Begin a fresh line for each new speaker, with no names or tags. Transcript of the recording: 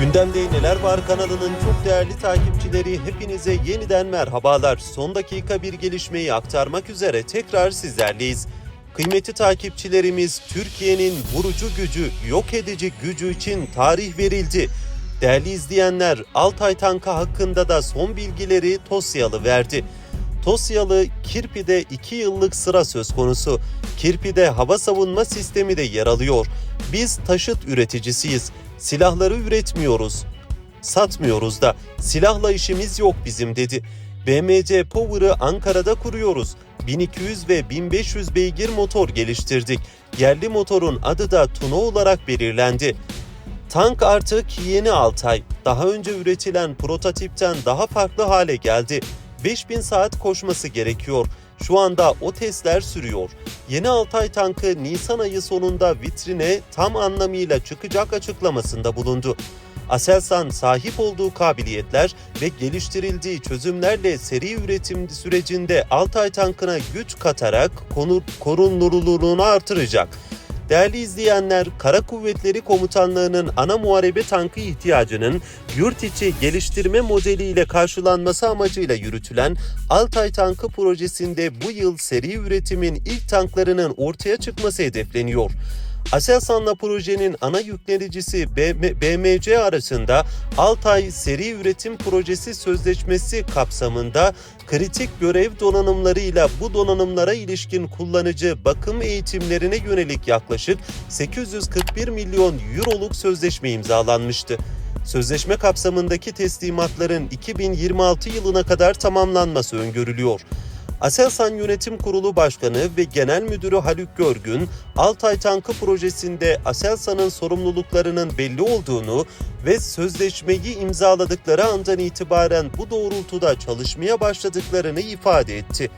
Gündemde Neler Var kanalının çok değerli takipçileri hepinize yeniden merhabalar. Son dakika bir gelişmeyi aktarmak üzere tekrar sizlerleyiz. Kıymetli takipçilerimiz Türkiye'nin vurucu gücü, yok edici gücü için tarih verildi. Değerli izleyenler Altay tankı hakkında da son bilgileri Tosyalı verdi. Tosyalı Kirpi'de 2 yıllık sıra söz konusu. Kirpi'de hava savunma sistemi de yer alıyor. Biz taşıt üreticisiyiz. Silahları üretmiyoruz. Satmıyoruz da. Silahla işimiz yok bizim dedi. BMC Power'ı Ankara'da kuruyoruz. 1200 ve 1500 beygir motor geliştirdik. Yerli motorun adı da Tuna olarak belirlendi. Tank artık yeni Altay. Daha önce üretilen prototipten daha farklı hale geldi. 5000 saat koşması gerekiyor. Şu anda o testler sürüyor. Yeni Altay tankı Nisan ayı sonunda vitrine tam anlamıyla çıkacak açıklamasında bulundu. Aselsan sahip olduğu kabiliyetler ve geliştirildiği çözümlerle seri üretim sürecinde Altay tankına güç katarak konu, korunurluluğunu artıracak. Değerli izleyenler, Kara Kuvvetleri Komutanlığı'nın ana muharebe tankı ihtiyacının yurt içi geliştirme modeliyle karşılanması amacıyla yürütülen Altay Tankı projesinde bu yıl seri üretimin ilk tanklarının ortaya çıkması hedefleniyor. Aselsan'la projenin ana yüklenicisi BM- BMC arasında Altay Seri Üretim Projesi Sözleşmesi kapsamında kritik görev donanımlarıyla bu donanımlara ilişkin kullanıcı bakım eğitimlerine yönelik yaklaşık 841 milyon euroluk sözleşme imzalanmıştı. Sözleşme kapsamındaki teslimatların 2026 yılına kadar tamamlanması öngörülüyor. Aselsan Yönetim Kurulu Başkanı ve Genel Müdürü Haluk Görgün, Altay Tankı projesinde Aselsan'ın sorumluluklarının belli olduğunu ve sözleşmeyi imzaladıkları andan itibaren bu doğrultuda çalışmaya başladıklarını ifade etti.